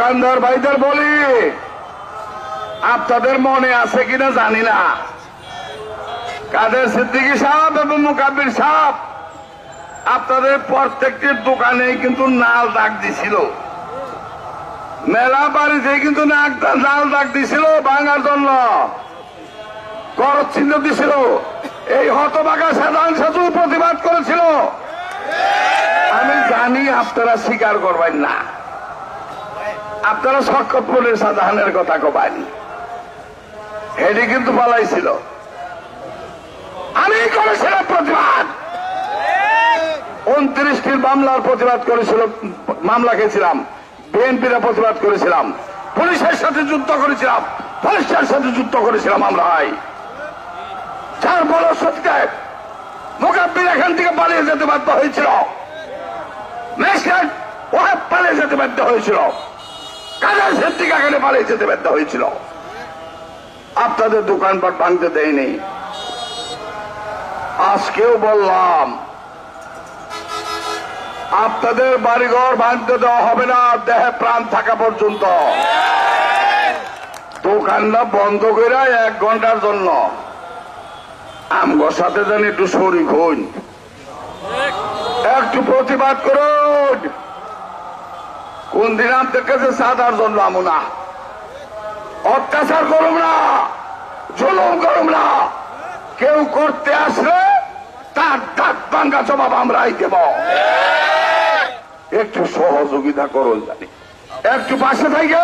দোকানদার ভাইদের বলি। আপনাদের মনে আছে কিনা জানি না। কাদের সিদ্দিকী সাহেব এবং মুকাবির সাহেব, আপনাদের প্রত্যেকটির দোকানে কিন্তু নাল দাগ দিছিল। মেলা বাড়িতে কিন্তু নাল দাগ দিছিল ভাঙার জন্য। করত চিহ্ন দিছিল। এই হতবাগা সাধারণ সেতু প্রতিবাদ করেছিল। আমি জানি আপনারা স্বীকার করবেন না। আপনারা শক্ষপুরের সাধারণের কথা কবেন হেডি কিন্তু পালাইছিল। আমি করেছিলাম প্রতিবাদ। উনত্রিশটির মামলার প্রতিবাদ করেছিল, মামলা খেয়েছিলাম। বিএনপিরা প্রতিবাদ করেছিলাম। পুলিশের সাথে যুদ্ধ করেছিলাম। পুলিশের সাথে যুদ্ধ করেছিলাম আমরা যার ফলশ্রুতিতে মোকাব্বির এখান থেকে পালিয়ে যেতে বাধ্য হয়েছিল। ম্যাজিস্ট্রেট ওহাব পালিয়ে যেতে বাধ্য হয়েছিল। কাজার সিদ্দিক এখানে পালিয়ে যেতে বাধ্য হয়েছিল। আপনাদের দোকানপাট ভাঙতে দেয়নি। আজকেও বললাম, আপনাদের বাড়িঘর ভাঙতে দেওয়া হবে না, দেহে প্রাণ থাকা পর্যন্ত। দোকানটা বন্ধ করে এক ঘণ্টার জন্য। আমগোর সাথে যেন একটু শরীর হইন একটু প্রতিবাদ করুন। কোন দিন আমাদের কাছে সাদার জন্য আমু না অত্যাচার করুম না, জুলুম করুম না। কেউ করতে আসলে তার ডাক ভাঙ্গা জবাব আমরাই দেব। একটু সহযোগিতা করুন জানি। একটু পাশে থাকে